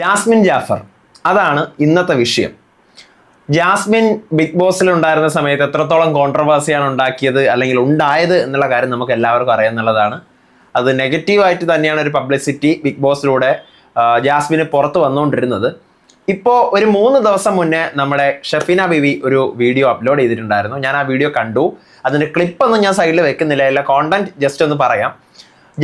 Jasmine Jafar. അതാണ് ഇന്നത്തെ വിഷയം. ജാസ്മിൻ ബിഗ് ബോസിൽ ഉണ്ടായിരുന്ന സമയത്ത് എത്രത്തോളം കോൺട്രവേഴ്സിയാണ് ഉണ്ടാക്കിയത് അല്ലെങ്കിൽ ഉണ്ടായത് എന്നുള്ള കാര്യം നമുക്ക് എല്ലാവർക്കും അറിയാമെന്നുള്ളതാണ് അത് നെഗറ്റീവായിട്ട് തന്നെയാണ് ഒരു പബ്ലിസിറ്റി ബിഗ് ബോസിലൂടെ ജാസ്മിന് പുറത്ത് വന്നുകൊണ്ടിരുന്നത്. ഇപ്പോൾ ഒരു മൂന്ന് ദിവസം മുന്നേ നമ്മുടെ ഷെഫീന ബിവി ഒരു വീഡിയോ അപ്ലോഡ് ചെയ്തിട്ടുണ്ടായിരുന്നു. ഞാൻ ആ വീഡിയോ കണ്ടു. അതിന്റെ ക്ലിപ്പൊന്നും ഞാൻ സൈഡിൽ വെക്കുന്നില്ല. എല്ലാ കോണ്ടന്റ് ജസ്റ്റ് ഒന്ന് പറയാം.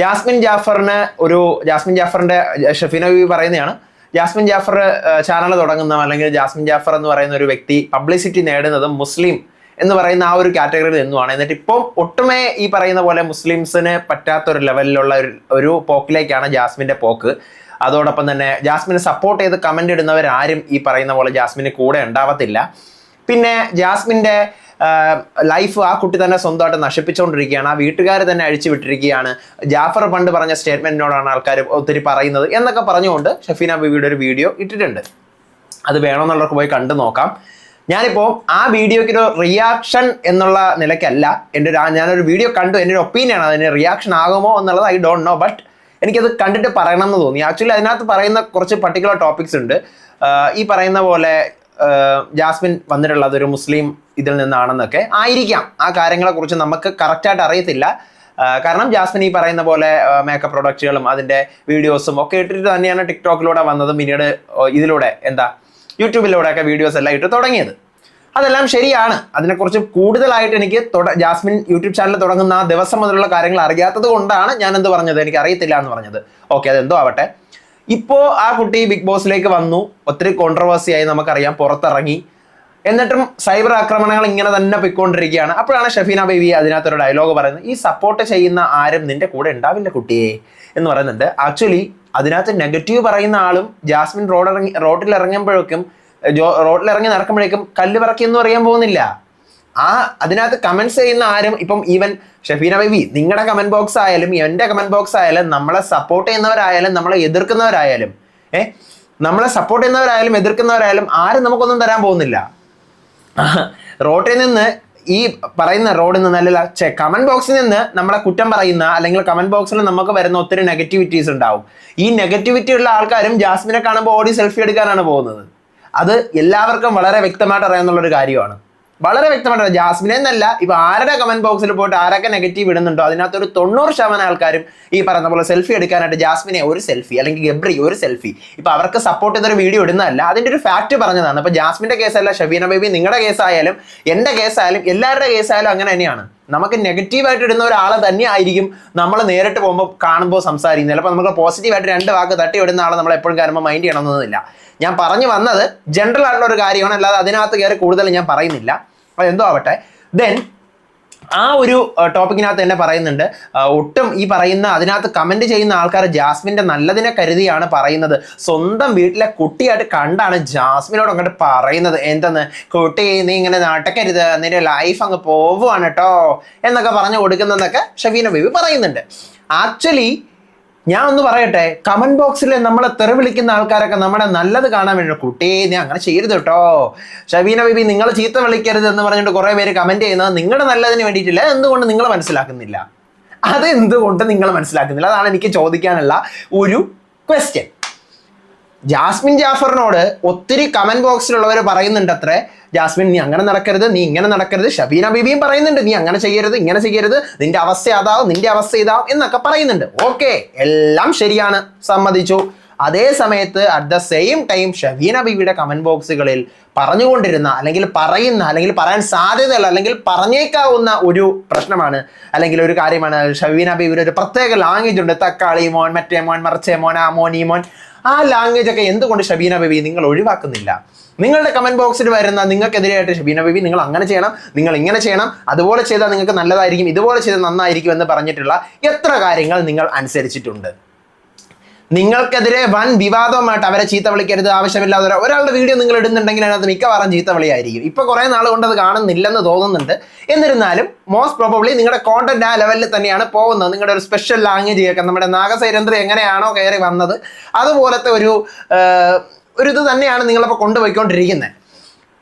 ജാസ്മിൻ ജാഫറിന് ഒരു ജാസ്മിൻ ജാഫറിന്റെ ഷെഫീന ബിവി പറയുന്നതാണ് ജാസ്മിൻ ജാഫർ ചാനൽ തുടങ്ങുന്ന അല്ലെങ്കിൽ ജാസ്മിൻ ജാഫർ എന്ന് പറയുന്ന ഒരു വ്യക്തി പബ്ലിസിറ്റി നേടുന്നത് മുസ്ലിം എന്ന് പറയുന്ന ആ ഒരു കാറ്റഗറിയിൽ നിന്നുമാണ്. എന്നിട്ട് ഇപ്പം ഒട്ടുമേ ഈ പറയുന്ന പോലെ മുസ്ലിംസിന് പറ്റാത്ത ഒരു ലെവലിലുള്ള ഒരു പോക്കിലേക്കാണ് ജാസ്മിന്റെ പോക്ക്. അതോടൊപ്പം തന്നെ ജാസ്മിനെ സപ്പോർട്ട് ചെയ്ത് കമന്റ് ഇടുന്നവരാരും ഈ പറയുന്ന പോലെ ജാസ്മിന് കൂടെ ഉണ്ടാവത്തില്ല. പിന്നെ ജാസ്മിന്റെ ലൈഫ് ആ കുട്ടി തന്നെ സ്വന്തമായിട്ട് നശിപ്പിച്ചുകൊണ്ടിരിക്കുകയാണ്. ആ വീട്ടുകാർ തന്നെ അഴിച്ചു വിട്ടിരിക്കുകയാണ്. ജാഫർ പണ്ട് പറഞ്ഞ സ്റ്റേറ്റ്മെന്റിനോടാണ് ആൾക്കാർ ഒത്തിരി പറയുന്നത് എന്നൊക്കെ പറഞ്ഞുകൊണ്ട് ഷഫീന ബിബിയുടെ ഒരു വീഡിയോ ഇട്ടിട്ടുണ്ട്. അത് വേണമെന്നുള്ളവർക്ക് പോയി കണ്ടു നോക്കാം. ഞാനിപ്പോൾ ആ വീഡിയോയ്ക്ക് ഒരു റിയാക്ഷൻ എന്നുള്ള നിലയ്ക്കല്ല. എന്റെ ഒരു ഞാനൊരു വീഡിയോ കണ്ടു. എന്റെ ഒരു ഒപ്പീനിയൻ അതിന് റിയാക്ഷൻ ആകുമോ എന്നുള്ളത് ഐ ഡോണ്ട് നോ ബട്ട് എനിക്കത് കണ്ടിട്ട് പറയണം എന്ന് തോന്നി. ആക്ച്വലി അതിനകത്ത് പറയുന്ന കുറച്ച് പർട്ടിക്കുലർ ടോപ്പിക്സ് ഉണ്ട്. ഈ പറയുന്ന പോലെ ജാസ്മിൻ വന്നിട്ടുള്ളത് ഒരു മുസ്ലിം ഇതിൽ നിന്നാണെന്നൊക്കെ ആയിരിക്കാം. ആ കാര്യങ്ങളെക്കുറിച്ച് നമുക്ക് കറക്റ്റായിട്ട് അറിയത്തില്ല. കാരണം ജാസ്മിൻ ഈ പറയുന്ന പോലെ മേക്കപ്പ് പ്രൊഡക്റ്റുകളും അതിന്റെ വീഡിയോസും ഒക്കെ ഇട്ടിട്ട് തന്നെയാണ് ടിക്ടോക്കിലൂടെ വന്നതും പിന്നീട് ഇതിലൂടെ എന്താ യൂട്യൂബിലൂടെ ഒക്കെ വീഡിയോസ് എല്ലാം ഇട്ട് തുടങ്ങിയത്. അതെല്ലാം ശരിയാണ്. അതിനെക്കുറിച്ച് കൂടുതലായിട്ട് എനിക്ക് ജാസ്മിൻ യൂട്യൂബ് ചാനൽ തുടങ്ങുന്ന ആ ദിവസം മുതലുള്ള കാര്യങ്ങൾ അറിയാത്തത് കൊണ്ടാണ് ഞാൻ എന്ത് പറഞ്ഞത്? എനിക്ക് അറിയത്തില്ല എന്ന് പറഞ്ഞത്. ഓക്കെ അതെന്തോ ആവട്ടെ. ഇപ്പോൾ ആ കുട്ടി ബിഗ് ബോസിലേക്ക് വന്നു. ഒത്തിരി കോൺട്രവേഴ്സി ആയി നമുക്കറിയാം. പുറത്തിറങ്ങി. എന്നിട്ടും സൈബർ ആക്രമണങ്ങൾ ഇങ്ങനെ തന്നെ പൊയ്ക്കൊണ്ടിരിക്കുകയാണ്. അപ്പോഴാണ് ഷഫീന ബേബി അതിനകത്തൊരു ഡയലോഗ് പറയുന്നത്. ഈ സപ്പോർട്ട് ചെയ്യുന്ന ആരും നിന്റെ കൂടെ ഉണ്ടാവില്ല കുട്ടിയെ എന്ന് പറയുന്നുണ്ട്. ആക്ച്വലി അതിനകത്ത് നെഗറ്റീവ് പറയുന്ന ആളും ജാസ്മിൻ റോഡ് ഇറങ്ങി റോഡിൽ ഇറങ്ങുമ്പോഴേക്കും റോഡിൽ ഇറങ്ങി നടക്കുമ്പോഴേക്കും കല്ല് പറക്കി എന്ന് പറയാൻ പോകുന്നില്ല. ആ അതിനകത്ത് കമന്റ്സ് ചെയ്യുന്ന ആരും ഇപ്പം ഈവൻ ഷഫീന ബേബി നിങ്ങളുടെ കമന്റ് ബോക്സ് ആയാലും എന്റെ കമന്റ് ബോക്സ് ആയാലും നമ്മളെ സപ്പോർട്ട് ചെയ്യുന്നവരായാലും നമ്മളെ എതിർക്കുന്നവരായാലും ഏ നമ്മളെ സപ്പോർട്ട് ചെയ്യുന്നവരായാലും എതിർക്കുന്നവരായാലും ആരും നമുക്കൊന്നും തരാൻ പോകുന്നില്ല. റോഡിൽ നിന്ന് ഈ പറയുന്ന റോഡിൽ നിന്ന് അല്ല കമന്റ് ബോക്സിൽ നിന്ന് നമ്മളെ കുറ്റം പറയുന്ന അല്ലെങ്കിൽ കമന്റ് ബോക്സിൽ നമുക്ക് വരുന്ന ഒത്തിരി നെഗറ്റിവിറ്റീസ് ഉണ്ടാവും. ഈ നെഗറ്റിവിറ്റി ഉള്ള ആൾക്കാരും ജാസ്മിനെ കാണുമ്പോൾ ഓടി സെൽഫി എടുക്കാനാണ് പോകുന്നത്. അത് എല്ലാവർക്കും വളരെ വ്യക്തമായിട്ട് അറിയാവുന്ന ഒരു കാര്യമാണ്. വളരെ വ്യക്തമായിട്ട് ജാസ്മിൻ എന്നല്ല ഇപ്പൊ ആരുടെ കമന്റ് ബോക്സിൽ പോയിട്ട് ആരൊക്കെ നെഗറ്റീവ് ഇടുന്നുണ്ടോ? അതിനകത്ത് ഒരു തൊണ്ണൂറ് ശതമാനം ആൾക്കാരും ഈ പറയുന്ന പോലെ സെൽഫി എടുക്കാനായിട്ട് ജാസ്മിനെ ഒരു സെൽഫി അല്ലെങ്കിൽ ഗബ്രി ഒരു സെൽഫി ഇപ്പൊ അവർക്ക് സപ്പോർട്ട് ചെയ്തൊരു വീഡിയോ ഇടുന്നതല്ല അതിന്റെ ഒരു ഫാക്ട് പറഞ്ഞതാണ്. അപ്പൊ ജാസ്മിന്റെ കേസല്ല ഷബീന ബേബി നിങ്ങളുടെ കേസായാലും എന്റെ കേസായാലും എല്ലാവരുടെ കേസായാലും അങ്ങനെ തന്നെയാണ്. നമുക്ക് നെഗറ്റീവ് ആയിട്ട് ഇടുന്ന ഒരാളെ തന്നെ ആയിരിക്കും നമ്മൾ നേരിട്ട് പോകുമ്പോൾ കാണുമ്പോൾ സംസാരിക്കുന്നത്. ചിലപ്പോൾ നമുക്ക് പോസിറ്റീവ് ആയിട്ട് രണ്ട് വാക്ക് തട്ടി ഇടുന്ന ആളെ നമ്മൾ എപ്പോഴും കാണുമ്പോൾ മൈൻഡ് ചെയ്യണമെന്നൊന്നുമില്ല. ഞാൻ പറഞ്ഞു വന്നത് ജനറൽ ആയിട്ടുള്ള ഒരു കാര്യമാണ്. അല്ലാതെ അതിനകത്ത് കയറി കൂടുതൽ ഞാൻ പറയുന്നില്ല. അതെന്തോ ആവട്ടെ. ദെൻ ആ ഒരു ടോപ്പിക്കിനകത്ത് തന്നെ പറയുന്നുണ്ട്. ഒട്ടും ഈ പറയുന്ന അതിനകത്ത് കമന്റ് ചെയ്യുന്ന ആൾക്കാർ ജാസ്മിന്റെ നല്ലതിനെ കരുതിയാണ് പറയുന്നത്. സ്വന്തം വീട്ടിലെ കുട്ടിയായിട്ട് കണ്ടാണ് ജാസ്മിനോട് അങ്ങോട്ട് പറയുന്നത്. എന്തെന്ന്? കുട്ടി നീ ഇങ്ങനെ നടക്കരുത് നിന്റെ ലൈഫ് അങ്ങ് പോവുകയാണ് കേട്ടോ എന്നൊക്കെ പറഞ്ഞു കൊടുക്കുന്നതെന്നൊക്കെ ഷഫീന ബേബി പറയുന്നുണ്ട്. ആക്ച്വലി ഞാൻ ഒന്ന് പറയട്ടെ കമന്റ് ബോക്സിൽ നമ്മളെ തെറി വിളിക്കുന്ന ആൾക്കാരൊക്കെ നമ്മുടെ നല്ലത് കാണാൻ വേണ്ടി കുട്ടി നീ അങ്ങനെ ചെയ്യരുത് കേട്ടോ. ഷബീന ബേബി നിങ്ങൾ ചീത്ത വിളിക്കരുത് എന്ന് പറഞ്ഞിട്ട് കുറേ പേര് കമന്റ് ചെയ്യുന്നത് നിങ്ങളുടെ നല്ലതിന് വേണ്ടിയിട്ടില്ല. എന്തുകൊണ്ട് നിങ്ങൾ മനസ്സിലാക്കുന്നില്ല? അതെന്തുകൊണ്ട് നിങ്ങൾ മനസ്സിലാക്കുന്നില്ല? അതാണ് എനിക്ക് ചോദിക്കാനുള്ള ഒരു ക്വസ്റ്റ്യൻ ജാസ്മിൻ ജാഫറിനോട് ഒത്തിരി കമന്റ് ബോക്സിലുള്ളവർ പറയുന്നുണ്ട് അത്രേ ജാസ്മിൻ നീ അങ്ങനെ നടക്കരുത് നീ ഇങ്ങനെ നടക്കരുത് ഷബീന ബീബിയും പറയുന്നുണ്ട് നീ അങ്ങനെ ചെയ്യരുത് ഇങ്ങനെ ചെയ്യരുത് നിന്റെ അവസ്ഥ അതാവും നിന്റെ അവസ്ഥ ഇതാവും എന്നൊക്കെ പറയുന്നുണ്ട്. ഓക്കെ എല്ലാം ശരിയാണ് സമ്മതിച്ചു. അതേ സമയത്ത് at the same time Shabeena ബീബിയുടെ comment ബോക്സുകളിൽ പറഞ്ഞുകൊണ്ടിരുന്ന അല്ലെങ്കിൽ പറയുന്ന അല്ലെങ്കിൽ പറയാൻ സാധ്യതയുള്ള അല്ലെങ്കിൽ പറഞ്ഞേക്കാവുന്ന ഒരു പ്രശ്നമാണ് അല്ലെങ്കിൽ ഒരു കാര്യമാണ്. ഷബീന ബീബിയുടെ ഒരു പ്രത്യേക ലാംഗ്വേജ് ഉണ്ട്. തക്കാളി മോൻ മറ്റേ മോൻ മറച്ചേ മോൻ ആ മോൻ ഈ മോൻ. ആ ലാംഗ്വേജ് ഒക്കെ എന്തുകൊണ്ട് ഷബീന ബേബി നിങ്ങൾ ഒഴിവാക്കുന്നില്ല? നിങ്ങളുടെ കമന്റ് ബോക്സിൽ വരുന്ന നിങ്ങൾക്കെതിരെയായിട്ട് ഷബീന ബേബി നിങ്ങൾ അങ്ങനെ ചെയ്യണം നിങ്ങൾ ഇങ്ങനെ ചെയ്യണം അതുപോലെ ചെയ്താൽ നിങ്ങൾക്ക് നല്ലതായിരിക്കും ഇതുപോലെ ചെയ്താൽ നന്നായിരിക്കും എന്ന് പറഞ്ഞിട്ടുള്ള എത്ര കാര്യങ്ങൾ നിങ്ങൾ അനുസരിച്ചിട്ടുണ്ട്. നിങ്ങൾക്കെതിരെ വൻ വിവാദവുമായിട്ട് അവരെ ചീത്ത വിളിക്കരുത് ആവശ്യമില്ലാതെ ഒരാ- ഒരാളുടെ വീഡിയോ നിങ്ങൾ ഇടുന്നുണ്ടെങ്കിൽ അതിനകത്ത് മിക്കവാറും ചീത്ത വിളിയായിരിക്കും. ഇപ്പൊ കുറെ നാൾ കൊണ്ട് അത് കാണുന്നില്ലെന്ന് തോന്നുന്നുണ്ട്. എന്നിരുന്നാലും മോസ്റ്റ് പ്രോബബ്ലി നിങ്ങളുടെ കോണ്ടന്റ് ആ ലെവലിൽ തന്നെയാണ് പോകുന്നത്. നിങ്ങളുടെ ഒരു സ്പെഷ്യൽ ലാംഗ്വേജ് കേൾക്കാം നമ്മുടെ നാഗസൈരന്ത്രി എങ്ങനെയാണോ കയറി വന്നത്. അതുപോലത്തെ ഒരു ഒരു ഇത് തന്നെയാണ് നിങ്ങളിപ്പോൾ കൊണ്ടുപോയിക്കൊണ്ടിരിക്കുന്നത്.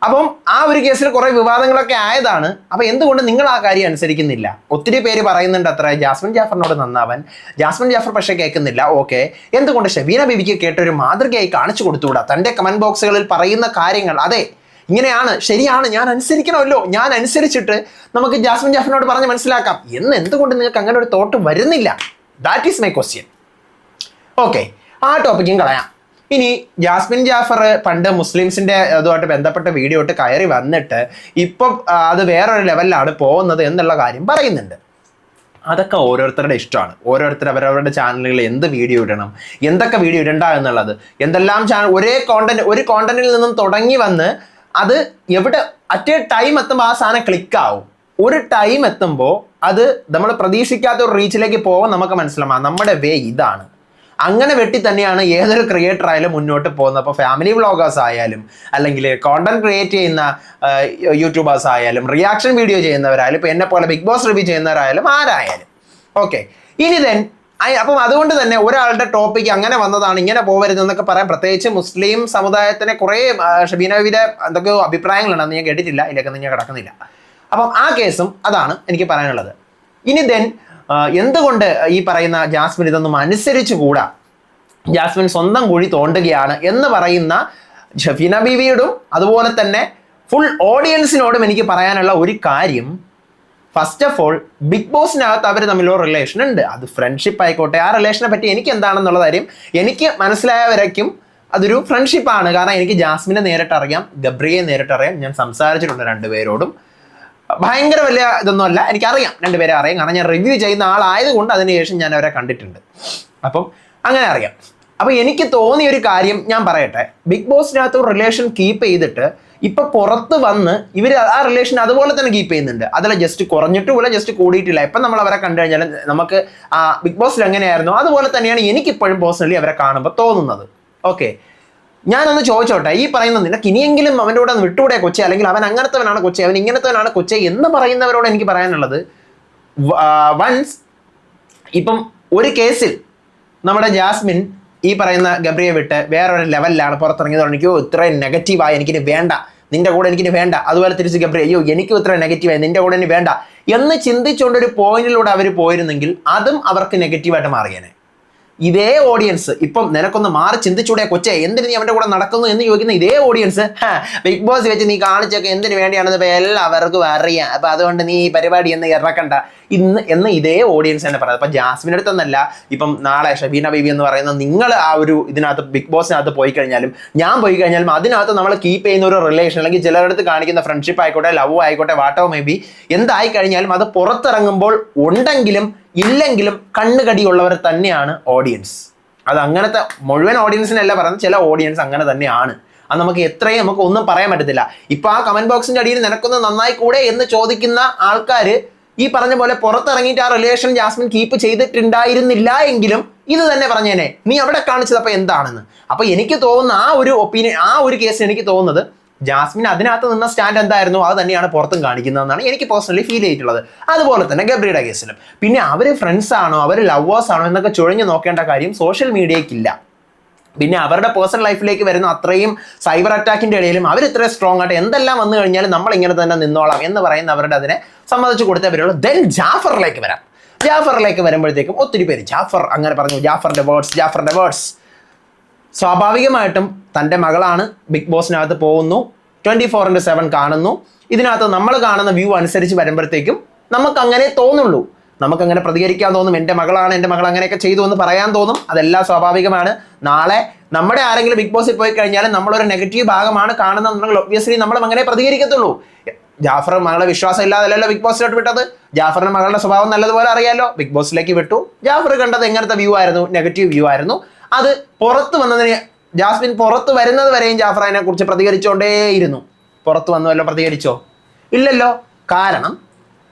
അപ്പം ആ ഒരു കേസിൽ കുറേ വിവാദങ്ങളൊക്കെ ആയതാണ്. അപ്പൊ എന്തുകൊണ്ട് നിങ്ങൾ ആ കാര്യം അനുസരിക്കുന്നില്ല? ഒത്തിരി പേര് പറയുന്നുണ്ട് അത്ര. ജാസ്മിൻ ജാഫറിനോട് നന്നാവൻ. ജാസ്മിൻ ജാഫർ പക്ഷെ കേൾക്കുന്നില്ല. ഓക്കെ. എന്തുകൊണ്ട് ഷബീന ബിബിക്ക് കേട്ടൊരു മാതൃകയായി കാണിച്ചു കൊടുത്തുകൂടാ? തന്റെ കമന്റ് ബോക്സുകളിൽ പറയുന്ന കാര്യങ്ങൾ. അതെ ഇങ്ങനെയാണ്. ശരിയാണ്. ഞാൻ അനുസരിക്കണമല്ലോ. ഞാൻ അനുസരിച്ചിട്ട് നമുക്ക് ജാസ്മിൻ ജാഫറിനോട് പറഞ്ഞ് മനസ്സിലാക്കാം. എന്ന് എന്തുകൊണ്ട് നിങ്ങൾക്ക് അങ്ങനെ ഒരു തോട്ട് വരുന്നില്ല? That is my question okay. ആ ടോപ്പിക്കും കളയാം. ഇനി ജാസ്മിൻ ജാഫർ പണ്ട് മുസ്ലിംസിന്റെ അതുമായിട്ട് ബന്ധപ്പെട്ട വീഡിയോ ഇട്ട് കയറി വന്നിട്ട് ഇപ്പം അത് വേറൊരു ലെവലിലാണ് പോകുന്നത് എന്നുള്ള കാര്യം പറയുന്നുണ്ട്. അതൊക്കെ ഓരോരുത്തരുടെ ഇഷ്ടമാണ്. ഓരോരുത്തർ അവരവരുടെ ചാനലുകളിൽ എന്ത് വീഡിയോ ഇടണം എന്തൊക്കെ വീഡിയോ ഇടണ്ട എന്നുള്ളത്. എന്തെല്ലാം ചാനൽ ഒരേ കോണ്ടന്റ് ഒരു കോണ്ടന്റിൽ നിന്നും തുടങ്ങി വന്ന് അത് എവിടെ അറ്റ് എ ടൈം എത്തുമ്പോൾ ആ സാധനം ക്ലിക്കാവും ഒരു ടൈം എത്തുമ്പോൾ അത് നമ്മൾ പ്രതീക്ഷിക്കാത്ത ഒരു റീച്ചിലേക്ക് പോകാൻ നമുക്ക് മനസ്സിലാക്കാം നമ്മുടെ വേ ഇതാണ്. അങ്ങനെ വെട്ടി തന്നെയാണ് ഏതൊരു ക്രിയേറ്റർ ആയാലും മുന്നോട്ട് പോകുന്നത്. അപ്പോൾ ഫാമിലി വ്ളോഗേഴ്സ് ആയാലും അല്ലെങ്കിൽ കോണ്ടന്റ് ക്രിയേറ്റ് ചെയ്യുന്ന യൂട്യൂബേഴ്സ് ആയാലും റിയാക്ഷൻ വീഡിയോ ചെയ്യുന്നവരായാലും ഇപ്പോൾ എന്നെ പോലെ ബിഗ് ബോസ് റിവ്യൂ ചെയ്യുന്നവരായാലും ആരായാലും. ഓക്കെ ഇനി ദെൻ അപ്പം അതുകൊണ്ട് തന്നെ ഒരാളുടെ ടോപ്പിക്ക് അങ്ങനെ വന്നതാണ് ഇങ്ങനെ പോകരുത് പറയാം. പ്രത്യേകിച്ച് മുസ്ലിം സമുദായത്തിനെ കുറേ ഷബീനവിടെ എന്തൊക്കെയോ അഭിപ്രായങ്ങളുണ്ടെന്ന് ഞാൻ കേട്ടിട്ടില്ല. ഇതിലൊക്കെ ഞാൻ കിടക്കുന്നില്ല. അപ്പം ആ കേസും അതാണ് എനിക്ക് പറയാനുള്ളത്. ഇനി ദെൻ എന്തുകൊണ്ട് ഈ പറയുന്ന ജാസ്മിൻ ഇതൊന്നും അനുസരിച്ചുകൂടാ ജാസ്മിൻ സ്വന്തം കുഴി തോണ്ടുകയാണ് എന്ന് പറയുന്ന ഷഫീന ബീവിയോടും അതുപോലെ തന്നെ ഫുൾ ഓഡിയൻസിനോടും എനിക്ക് പറയാനുള്ള ഒരു കാര്യം ഫസ്റ്റ് ഓഫ് ഓൾ ബിഗ് ബോസിനകത്ത് അവർ തമ്മിലുള്ള റിലേഷൻ ഉണ്ട്. അത് ഫ്രണ്ട്ഷിപ്പ് ആയിക്കോട്ടെ. ആ റിലേഷനെ പറ്റി എനിക്ക് എന്താണെന്നുള്ള കാര്യം എനിക്ക് മനസ്സിലായ വരയ്ക്കും അതൊരു ഫ്രണ്ട്ഷിപ്പാണ് കാരണം എനിക്ക് ജാസ്മിനെ നേരിട്ടറിയാം ഗബ്രിയെ നേരിട്ടറിയാം. ഞാൻ സംസാരിച്ചിട്ടുണ്ട് രണ്ടുപേരോടും. ഭയങ്കര വലിയ ഇതൊന്നും അല്ല എനിക്കറിയാം രണ്ടുപേരെ അറിയാം. കാരണം ഞാൻ റിവ്യൂ ചെയ്യുന്ന ആളായതുകൊണ്ട് അതിനുശേഷം ഞാൻ അവരെ കണ്ടിട്ടുണ്ട്. അപ്പം അങ്ങനെ അറിയാം. അപ്പൊ എനിക്ക് തോന്നിയ ഒരു കാര്യം ഞാൻ പറയട്ടെ. ബിഗ് ബോസിനകത്ത് റിലേഷൻ കീപ്പ് ചെയ്തിട്ട് ഇപ്പൊ പുറത്ത് വന്ന് ഇവർ ആ റിലേഷൻ അതുപോലെ തന്നെ കീപ്പ് ചെയ്യുന്നുണ്ട്. അതല്ല ജസ്റ്റ് കുറഞ്ഞിട്ടുമില്ല ജസ്റ്റ് കൂടിയിട്ടില്ല. ഇപ്പം നമ്മൾ അവരെ കണ്ടു കഴിഞ്ഞാൽ നമുക്ക് ബിഗ് ബോസിൽ എങ്ങനെയായിരുന്നു? അതുപോലെ തന്നെയാണ് എനിക്കിപ്പോഴും പേഴ്സണലി അവരെ കാണുമ്പോൾ തോന്നുന്നത്. ഓക്കെ ഞാനൊന്ന് ചോദിച്ചോട്ടെ ഈ പറയുന്ന നിനക്ക് ഇനിയെങ്കിലും അവന്റെ കൂടെ വിട്ടുകൂടെ കൊച്ചെ? അല്ലെങ്കിൽ അവൻ അങ്ങനത്തവനാണ് കൊച്ചെ? അവൻ ഇങ്ങനത്തവനാണ് കൊച്ചെ എന്ന് പറയുന്നവരോട് എനിക്ക് പറയാനുള്ളത്. വൺസ് ഇപ്പം ഒരു കേസിൽ നമ്മുടെ ജാസ്മിൻ ഈ പറയുന്ന ഗബ്രിയെ വിട്ട് വേറൊരു ലെവലിലാണ് പുറത്തിറങ്ങിയത്. എനിക്ക് ഇത്രയും നെഗറ്റീവായി എനിക്ക് വേണ്ട. നിന്റെ കൂടെ എനിക്കിനി വേണ്ട. അതുപോലെ തിരിച്ച് ഗബ്രി അയ്യോ എനിക്കും ഇത്ര നെഗറ്റീവായി നിന്റെ കൂടെ ഇനി വേണ്ട. എന്ന് ചിന്തിച്ചുകൊണ്ട് ഒരു പോയിന്റിലൂടെ അവർ പോയിരുന്നെങ്കിൽ അതും അവർക്ക് നെഗറ്റീവായിട്ട് മാറിയേനെ ഇതേ ഓഡിയൻസ് ഇപ്പം നിനക്കൊന്ന് മാറി ചിന്തിച്ചൂടെ കൊച്ചെ എന്തിന് നീ അവന്റെ കൂടെ നടക്കുന്നു എന്ന് ചോദിക്കുന്ന ഇതേ ഓഡിയൻസ് ബിഗ് ബോസ് വെച്ച് നീ കാണിച്ചൊക്കെ എന്തിനു വേണ്ടിയാണെന്ന് ഇപ്പൊ എല്ലാവർക്കും അറിയാം. അപ്പൊ അതുകൊണ്ട് നീ ഈ പരിപാടി എന്ന് ഇറക്കണ്ട. ഇന്ന് എന്ന് ഇതേ ഓഡിയൻസ് തന്നെ പറയുന്നത് അപ്പൊ ജാസ്മിൻ അടുത്തൊന്നല്ല ഇപ്പം നാളെ ഷബീന ബേബി എന്ന് പറയുന്ന നിങ്ങൾ ആ ഒരു ഇതിനകത്ത് ബിഗ് ബോസിനകത്ത് പോയി കഴിഞ്ഞാലും ഞാൻ പോയി കഴിഞ്ഞാലും അതിനകത്ത് നമ്മൾ കീപ്പ് ചെയ്യുന്ന ഒരു റിലേഷൻ അല്ലെങ്കിൽ ചിലരടുത്ത് കാണിക്കുന്ന ഫ്രണ്ട്ഷിപ്പ് ആയിക്കോട്ടെ ലവ് ആയിക്കോട്ടെ വാട്ടോ മേ ബി എന്തായി കഴിഞ്ഞാലും അത് പുറത്തിറങ്ങുമ്പോൾ ഉണ്ടെങ്കിലും ഇല്ലെങ്കിലും കണ്ണുകടിയുള്ളവർ തന്നെയാണ് ഓഡിയൻസ് അത് അങ്ങനത്തെ മുഴുവൻ ഓഡിയൻസിനല്ല പറയുന്നത് ചില ഓഡിയൻസ് അങ്ങനെ തന്നെയാണ്. അത് നമുക്ക് എത്രയും നമുക്ക് ഒന്നും പറയാൻ പറ്റത്തില്ല. ഇപ്പൊ ആ കമന്റ് ബോക്സിന്റെ അടിയിൽ നിനക്കൊന്ന് നന്നായി കൂടെ എന്ന് ചോദിക്കുന്ന ആൾക്കാർ ഈ പറഞ്ഞ പോലെ പുറത്തിറങ്ങിയിട്ട് ആ റിലേഷൻ ജാസ്മിൻ കീപ്പ് ചെയ്തിട്ടുണ്ടായിരുന്നില്ല എങ്കിലും ഇത് തന്നെ പറഞ്ഞേനെ. നീ അവിടെ കാണിച്ചത് അപ്പൊ എന്താണെന്ന്? അപ്പൊ എനിക്ക് തോന്നുന്ന ആ ഒരു ഒപ്പീനിയൻ ആ ഒരു കേസ് എനിക്ക് തോന്നുന്നത് ജാസ്മിൻ അതിനകത്ത് നിന്ന സ്റ്റാൻഡ് എന്തായിരുന്നു? അത് തന്നെയാണ് പുറത്തും കാണിക്കുന്നതെന്നാണ് എനിക്ക് പേഴ്സണലി ഫീൽ ചെയ്തിട്ടുള്ളത്. അതുപോലെ തന്നെ ഗബ്രിയുടെ കേസിലും. പിന്നെ അവർ ഫ്രണ്ട്സ് ആണോ? അവർ ലവേഴ്സ് ആണോ? എന്നൊക്കെ ചുഴഞ്ഞു നോക്കേണ്ട കാര്യം സോഷ്യൽ മീഡിയയ്ക്കില്ല പിന്നെ അവരുടെ പേഴ്സണൽ ലൈഫിലേക്ക് വരുന്ന അത്രയും സൈബർ അറ്റാക്കിന്റെ ഇടയിലും അവർ ഇത്രയും സ്ട്രോങ് ആയിട്ട് എന്തെല്ലാം വന്നു കഴിഞ്ഞാലും നമ്മൾ ഇങ്ങനെ തന്നെ നിന്നോളാം എന്ന് പറയുന്ന അവരുടെ അതിനെ സമ്മതിച്ചു കൊടുത്തേ വരുള്ളൂ. ദെൻ ജാഫറിലേക്ക് വരാം. ജാഫറിലേക്ക് വരുമ്പോഴത്തേക്കും ഒത്തിരി പേര് ജാഫർ അങ്ങനെ പറഞ്ഞു. ജാഫറിന്റെ വേർഡ്സ് ജാഫറിന്റെ വേർഡ്സ് സ്വാഭാവികമായിട്ടും തന്റെ മകളാണ് ബിഗ് ബോസിനകത്ത് പോകുന്നു. ട്വന്റി ഫോർ ഇന്റു സെവൻ കാണുന്നു. ഇതിനകത്ത് നമ്മൾ കാണുന്ന വ്യൂ അനുസരിച്ച് വരുമ്പോഴത്തേക്കും നമുക്ക് അങ്ങനെ തോന്നുള്ളൂ. നമുക്കങ്ങനെ പ്രതികരിക്കാൻ തോന്നും. എന്റെ മകളാണ് എന്റെ മകൾ അങ്ങനെയൊക്കെ ചെയ്തു എന്ന് പറയാൻ തോന്നും. അതെല്ലാം സ്വാഭാവികമാണ്. നാളെ നമ്മുടെ ആരെങ്കിലും ബിഗ് ബോസിൽ പോയി കഴിഞ്ഞാലും നമ്മളൊരു നെഗറ്റീവ് ഭാഗമാണ് കാണുന്നതെന്നുണ്ടെങ്കിൽ ഒബ്വിയസ്ലി നമ്മൾ അങ്ങനെ പ്രതികരിക്കത്തുള്ളൂ. ജാഫർ മകളെ വിശ്വാസം ഇല്ലാതല്ലല്ലോ ബിഗ് ബോസിലോട്ട് വിട്ടത്. ജാഫറിന് മകളുടെ സ്വഭാവം നല്ലതുപോലെ അറിയാലോ? ബിഗ് ബോസിലേക്ക് വിട്ടു. ജാഫർ കണ്ടത് എങ്ങനത്തെ വ്യൂ ആയിരുന്നു? നെഗറ്റീവ് വ്യൂ ആയിരുന്നു. അത് പുറത്ത് വന്നതിന് ജാസ്മിൻ പുറത്ത് വരുന്നത് വരെയും ജാഫ്രാനെ കുറിച്ച് പ്രതികരിച്ചുകൊണ്ടേയിരുന്നു പുറത്ത് വന്നു പ്രതികരിച്ചോ? ഇല്ലല്ലോ. കാരണം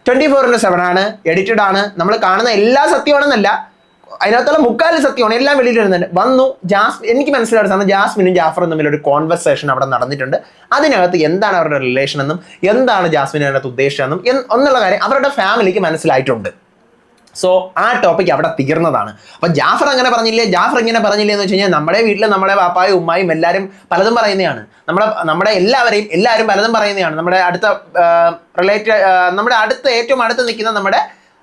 ട്വന്റി ഫോർ ഇന്റു സെവൻ ആണ് എഡിറ്റഡ് ആണ്. നമ്മൾ കാണുന്ന എല്ലാ സത്യമാണെന്നല്ല അതിനകത്തുള്ള മുക്കാൽ സത്യമാണ് എല്ലാം വെളിയിൽ വരുന്നുണ്ട്. വന്നു ജാസ്മിൻ എനിക്ക് മനസ്സിലായ സാധനം ജാസ്മിനും ജാഫറും തമ്മിൽ ഒരു കോൺവെർസേഷൻ അവിടെ നടന്നിട്ടുണ്ട്. അതിനകത്ത് എന്താണ് അവരുടെ റിലേഷൻ എന്നും എന്താണ് ജാസ്മിൻ അതിനകത്ത് ഉദ്ദേശിച്ചതെന്നും എന്നുള്ള കാര്യം അവരുടെ ഫാമിലിക്ക് മനസ്സിലായിട്ടുണ്ട്. സോ ആ ടോപ്പിക് അവിടെ തീർന്നതാണ്. അപ്പൊ ജാഫർ അങ്ങനെ പറഞ്ഞില്ലേ? ജാഫർ ഇങ്ങനെ പറഞ്ഞില്ലേ എന്ന് വെച്ച് കഴിഞ്ഞാൽ നമ്മുടെ വീട്ടിൽ നമ്മുടെ പാപ്പായും ഉമ്മായും എല്ലാവരും പലതും പറയുന്നതാണ്. നമ്മുടെ നമ്മുടെ എല്ലാവരെയും എല്ലാവരും പലതും പറയുന്നതാണ്. നമ്മുടെ അടുത്ത റിലേറ്റഡ് നമ്മുടെ അടുത്ത ഏറ്റവും അടുത്ത് നിൽക്കുന്ന നമ്മുടെ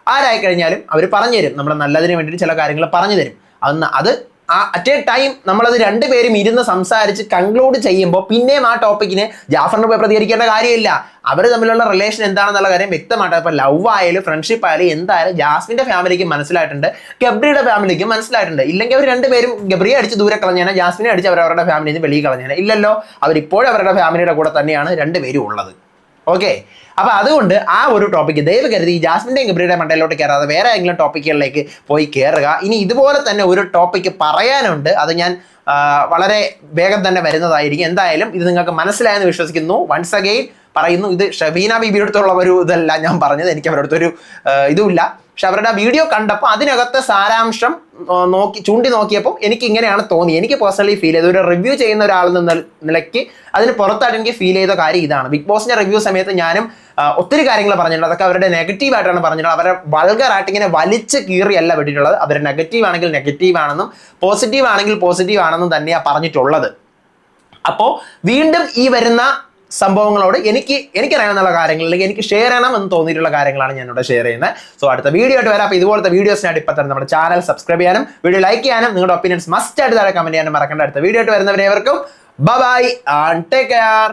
ആരായി കഴിഞ്ഞാലും അവർ പറഞ്ഞു തരും. നമ്മുടെ നല്ലതിന് വേണ്ടിയിട്ട് ചില കാര്യങ്ങൾ പറഞ്ഞു തരും. അന്ന് അത് ആ അറ്റ് എ ടൈം നമ്മളത് രണ്ടുപേരും ഇരുന്ന് സംസാരിച്ച് കൺക്ലൂഡ് ചെയ്യുമ്പോൾ പിന്നെയും ആ ടോപ്പിക്കിന് ജാഫറിന് പോയി പ്രതികരിക്കേണ്ട കാര്യമില്ല. അവർ തമ്മിലുള്ള റിലേഷൻ എന്താണെന്നുള്ള കാര്യം വ്യക്തമായിട്ട് ഇപ്പൊ ലവ് ആയാലും ഫ്രണ്ട്ഷിപ്പ് ആയാലും എന്തായാലും ജാസ്മിന്റെ ഫാമിലിക്ക് മനസ്സിലായിട്ടുണ്ട്. ഗബ്രിയുടെ ഫാമിലിക്കും മനസ്സിലായിട്ടുണ്ട്. ഇല്ലെങ്കിൽ അവർ രണ്ടുപേരും ഗബ്രിയെ അടിച്ച് ദൂരെ കളഞ്ഞാൽ ജാസ്മിനെ അടിച്ച് അവർ അവരുടെ ഫാമിലിയിൽ നിന്ന് വെളിയിൽ കളഞ്ഞാൽ ഇല്ലല്ലോ. അവരിപ്പോഴും അവരുടെ ഫാമിലിയുടെ കൂടെ തന്നെയാണ് രണ്ടുപേരും ഉള്ളത്. ഓക്കെ അപ്പൊ അതുകൊണ്ട് ആ ഒരു ടോപ്പിക്ക് ദയവ് കരുതി ഈ ജാസ്മിന്റെയും ഗബ്രിയുടെ മണ്ടയിലോട്ട് കയറാതെ വേറെ ഏതെങ്കിലും ടോപ്പിക്കുകളിലേക്ക് പോയി കയറുക ഇനി ഇതുപോലെ തന്നെ ഒരു ടോപ്പിക്ക് പറയാനുണ്ട്. അത് ഞാൻ വളരെ വേഗം തന്നെ വരുന്നതായിരിക്കും. എന്തായാലും ഇത് നിങ്ങൾക്ക് മനസ്സിലായെന്ന് വിശ്വസിക്കുന്നു. വൺസ് അഗെയിൻ പറയുന്നു ഇത് ഷബീന ബീബിയുടെ അടുത്തുള്ള ഒരു ഇതല്ല ഞാൻ പറഞ്ഞത് എനിക്ക് അവരുടെ അടുത്തൊരു ഇതുമില്ല. പക്ഷെ അവരുടെ വീഡിയോ കണ്ടപ്പോൾ അതിനകത്തെ സാരാംശം നോക്കി ചൂണ്ടി നോക്കിയപ്പോൾ എനിക്ക് ഇങ്ങനെയാണ് തോന്നി എനിക്ക് പേഴ്സണലി ഫീൽ ചെയ്തത് ഒരു റിവ്യൂ ചെയ്യുന്ന ഒരാൾ എന്ന നിലയ്ക്ക് അതിന് പുറത്തായിട്ട് എനിക്ക് ഫീൽ ചെയ്ത കാര്യം ഇതാണ്. ബിഗ് ബോസിന്റെ റിവ്യൂ സമയത്ത് ഞാനും ഒത്തിരി കാര്യങ്ങൾ പറഞ്ഞിട്ടുണ്ട്. അതൊക്കെ അവരുടെ നെഗറ്റീവ് ആയിട്ടാണ് പറഞ്ഞിട്ടുള്ളത്. അവരെ വൾഗറായിട്ട് ഇങ്ങനെ വലിച്ച് കീറിയല്ല വിട്ടിട്ടുള്ളത്. അവർ നെഗറ്റീവ് ആണെങ്കിൽ നെഗറ്റീവ് ആണെന്നും പോസിറ്റീവ് ആണെങ്കിൽ പോസിറ്റീവ് ആണെന്നും തന്നെയാണ് പറഞ്ഞിട്ടുള്ളത്. അപ്പോൾ വീണ്ടും ഈ വരുന്ന സംഭവങ്ങളോട് എനിക്ക് എനിക്കറിയാവുന്ന അല്ലെങ്കിൽ എനിക്ക് ഷെയർ ചെയ്യണം എന്ന് തോന്നിയിട്ടുള്ള കാര്യങ്ങളാണ് ഞാൻ ഇവിടെ ഷെയർ ചെയ്യുന്നത്. സോ അടുത്ത വീഡിയോ ആയിട്ട് വരാം. അപ്പോൾ ഇതുപോലത്തെ വീഡിയോസിനായിട്ട് ഇപ്പം തന്നെ നമ്മുടെ ചാനൽ സബ്സ്ക്രൈബ് ചെയ്യാനും വീഡിയോ ലൈക്ക് ചെയ്യാനും നിങ്ങളുടെ ഒപ്പീനിയൻസ് മസ്റ്റ് ആയിട്ട് താഴെ കമന്റ് ചെയ്യാനും മറക്കേണ്ട. അടുത്ത വീഡിയോ ആയിട്ട് വരുന്നവരേവർക്കും ബൈ ആൻഡ് ടേക്ക് കെയർ